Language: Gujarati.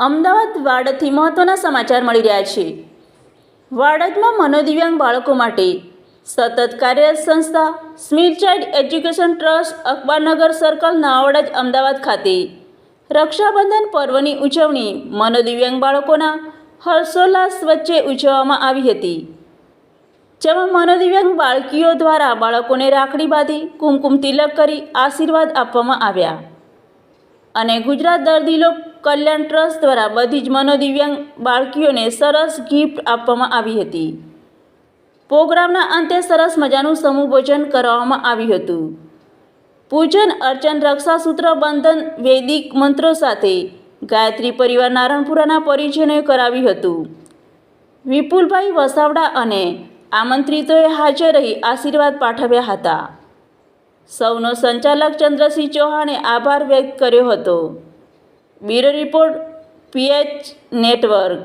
અમદાવાદ વાડદથી મહત્ત્વના સમાચાર મળી રહ્યા છે. વાડદમાં મનોદિવ્યાંગ બાળકો માટે સતત કાર્યરત સંસ્થા, Smit child education trust, Akbarnagar circle, Navadaj Ahmedabad ખાતે રક્ષાબંધન પર્વની ઉજવણી મનોદિવ્યાંગ બાળકોના હર્ષોલ્લાસ વચ્ચે ઉજવવામાં આવી હતી. જેમાં મનોદિવ્યાંગ બાળકીઓ દ્વારા બાળકોને રાખડી બાંધી, કુમકુમ તિલક કરી આશીર્વાદ આપવામાં આવ્યા. અને ગુજરાત દર્દી દર્દીલો કલ્યાણ ટ્રસ્ટ દ્વારા બધી જ મનોદિવ્યાંગ બાળકીઓને સરસ ગિફ્ટ આપવામાં આવી હતી. પ્રોગ્રામના અંતે સરસ મજાનું સમૂહ ભોજન કરવામાં આવ્યું હતું. પૂજન, અર્ચન, રક્ષાસૂત્ર, બંધન, વૈદિક મંત્રો સાથે ગાયત્રી પરિવાર નારણપુરાના પરિજનોએ કરાવ્યું હતું. વિપુલભાઈ વસાવડા અને આમંત્રિતોએ હાજર રહી આશીર્વાદ પાઠવ્યા હતા. સૌનો સંચાલક ચંદ્રસિંહ ચૌહાણે આભાર વ્યક્ત કર્યો હતો. Bureau report pH network